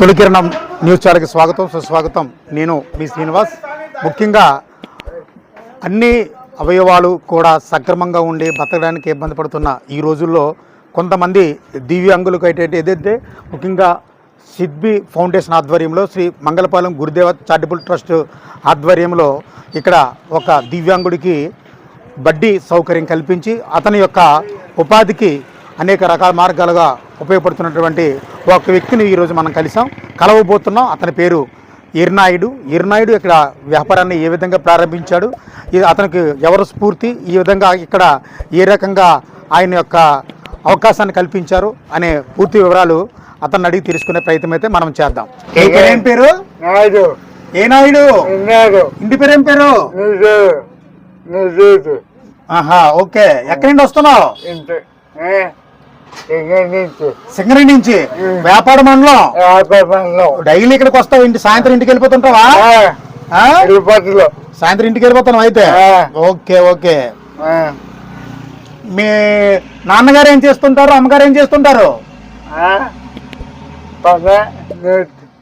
తొలికిరణం news ఛానల్కి స్వాగతం. సుస్వాగతం. నేను మీ శ్రీనివాస్. ముఖ్యంగా అన్ని అవయవాలు కూడా సక్రమంగా ఉండి బతకడానికి ఇబ్బంది పడుతున్న ఈ రోజుల్లో కొంతమంది దివ్యాంగులకు అయితే ఏదైతే ముఖ్యంగా సిద్బి ఫౌండేషన్ ఆధ్వర్యంలో శ్రీ మంగళపాలెం గురుదేవ చారిటబుల్ ట్రస్ట్ ఆధ్వర్యంలో ఇక్కడ ఒక దివ్యాంగుడికి బడ్డీ సౌకర్యం కల్పించి అతని యొక్క ఉపాధికి అనేక రకాల మార్గాలుగా ఉపయోగపడుతున్నటువంటి ఒక వ్యక్తిని ఈరోజు మనం కలిసాం కలవబోతున్నాం. అతని పేరు ఇర్నాయుడు. ఇర్నాయుడు ఇక్కడ వ్యాపారాన్ని ఏ విధంగా ప్రారంభించాడు? ఇది అతనికి ఎవరు స్ఫూర్తి? ఈ విధంగా ఇక్కడ ఏ రకంగా ఆయన యొక్క అవకాశాన్ని కల్పించారు అనే పూర్తి వివరాలు అతన్ని అడిగి తెలుసుకునే ప్రయత్నం అయితే మనం చేద్దాం. ఏ పేరు? ఏం పేరు? నాయుడు. ఏ నాయుడు? ఉన్నాడు ఇంటి పేరు ఏం పేరు? ఆహా ఓకే. ఎక్కడి నుండి వస్తున్నావు? ఎక్కడి నుంచి సింగరి నుంచి వ్యాపార మండలం. డైలీ ఇక్కడికి వస్తావు ఇంటి సాయంత్రం ఇంటికి వెళ్ళిపోతుంటావా? సాయంత్రం ఇంటికి వెళ్ళిపోతున్నావు అయితే. Okay okay. మీ నాన్నగారు ఏం చేస్తుంటారు అమ్మగారు ఏం చేస్తుంటారు?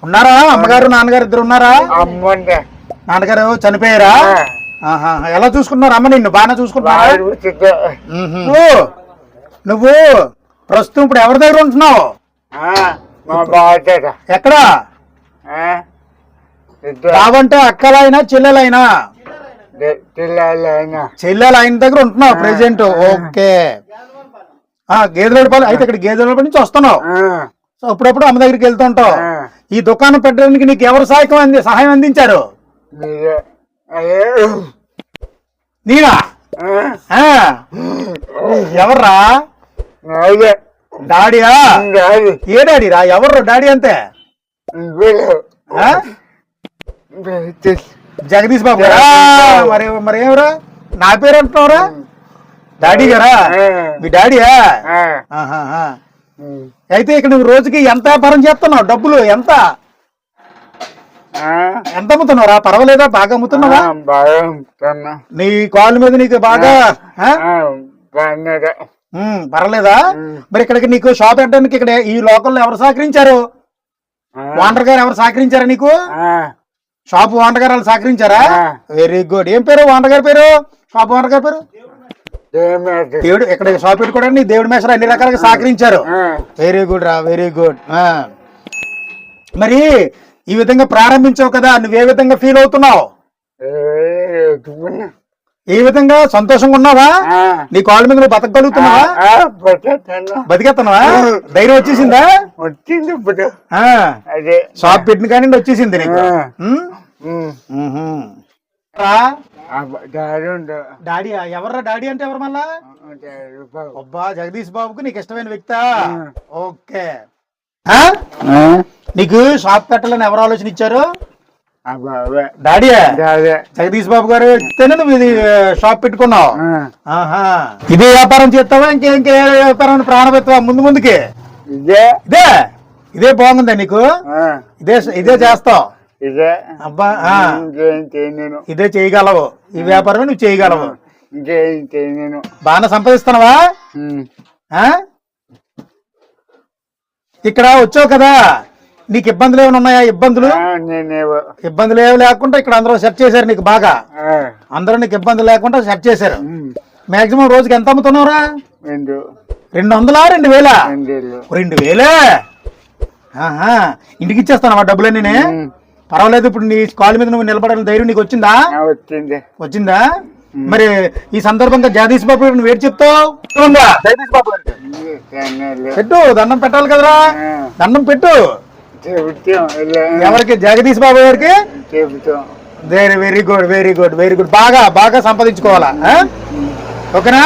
ఉన్నారా? అమ్మగారు నాన్నగారు ఇద్దరు ఉన్నారా? నాన్నగారు చనిపోయారా. ఎలా చూసుకున్నారు అమ్మ నిన్ను బాగానే చూసుకుంటున్నారా? మ్మ్హ. నువ్వు? నువ్వు? ప్రస్తుతం ఇప్పుడు ఎవరి దగ్గర ఉంటున్నావు? మా బాధ్యత ఎక్కడ? కావంటే అక్కలైనా చెల్లెలైనా? చెల్లెలు ఆయన దగ్గర ఉంటున్నావు ప్రెసెంట్ ఓకే. గేదెలపల్లి అయితే ఇక్కడ గేదెలపల్లి నుంచి వస్తున్నావు. సో అప్పుడప్పుడు అమ్మ దగ్గరికి వెళ్తూ ఉంటావు. ఈ దుకాణం పెట్టడానికి నీకు ఎవరు సహాయం అంది సహాయం అందించారు? నీనా? ఎవర్రా? డాడీయా ఏ డాడీరా ఎవర్రు డాడీ అంతే జగదీష్ బాబు మరి మరి ఏమరా నా పేరు అంటున్నావురా డాడీ గారా మీ డాడీయా. అయితే ఇక్కడ నువ్వు రోజుకి ఎంత వ్యాపారం చేస్తున్నావు డబ్బులు ఎంత ఎంత అమ్ముతున్నావురా పర్వాలేదా బాగా అమ్ముతున్నావా బాగా నీ కాలు మీద నీకు బాగా పర్వాలేదా? మరి ఇక్కడికి నీకు షాప్ పెట్టడానికి ఇక్కడ ఈ లోకల్లో ఎవరు సహకరించారు? ఓనర్ గారు ఎవరు సహకరించారా నీకు? షాప్ ఓనర్ గారు వాళ్ళు సహకరించారా. వెరీ గుడ్ ఏం పేరు? ఓనర్ గారి పేరు? షాప్ ఓనర్ గారి పేరు? దేవుడు ఇక్కడ షాప్ పెట్టుకోవడానికి దేవుడి మేసరు అన్ని రకాలుగా సహకరించారు. వెరీ గుడ్ రా వెరీ గుడ్ మరి ఈ విధంగా ప్రారంభించావు కదా నువ్వు ఏ విధంగా ఫీల్ అవుతున్నావు? ఏ విధంగా సంతోషంగా ఉన్నావా? నీ కాళ్ళ మీద నువ్వు బతకగలుగుతున్నావా? బతికేస్తున్నావా? ధైర్యం వచ్చేసిందా? వచ్చింది ఇప్పుడు. షాప్ పెట్టిన కానీ వచ్చేసింది నీకు. డాడీ ఎవర్రా డాడీ అంటే ఎవరు మళ్ళా. అబ్బా జగదీష్ బాబుకు నీకు ఇష్టమైన వ్యక్తా. ఓకే? నీకు షాప్ పెట్టాలని ఎవరు ఆలోచన ఇచ్చారు. డాడీ. జగదీష్ బాబు గారు నువ్వు ఇది షాప్ పెట్టుకున్నావు. ఆహా. ఇదే వ్యాపారం చేస్తావా? ఇంకే ఇంకే వ్యాపారం ప్రాణపెడతావా ముందు ముందుకి? ఇదే. ఇదే? ఇదే బాగుందా నీకు. ఇదే ఇదే చేస్తావు. ఇదే. అబ్బా ఇదే చేయగలవు. ఈ వ్యాపారమే నువ్వు చేయగలవు. బాగా సంపాదిస్తున్నావా? ఇక్కడ వచ్చావు కదా? నీకు ఇబ్బందులు ఏమైనా ఉన్నాయా? ఇబ్బందులు? ఇబ్బందులు ఏమి లేకుండా ఇక్కడ అందరూ సెట్ చేశారు నీకు బాగా. అందరూ నీకు ఇబ్బంది లేకుండా సెట్ చేశారు. మాక్సిమం రోజుకి ఎంత అమ్ముతున్నావురా? రెండు. రెండు వందలా రెండు వేలా? రెండు వేలే. ఇంటికి ఇచ్చేస్తానమ్మా డబ్బులన్నీ. పర్వాలేదు ఇప్పుడు నీ కాలు మీద నువ్వు నిలబడాలని ధైర్యం నీకు వచ్చిందా? వచ్చింది. మరి ఈ సందర్భంగా జగదీష్ బాబు నువ్వు ఏడు చెప్తావు? జగదీష్ బాబు పెట్టు దండం పెట్టాలి కదరా. దండం పెట్టు. ఎవరికి? జగదీష్ బాబు గారికి? Very very good very good very good బాగా బాగా సంపాదించుకోవాలా? ఓకేనా?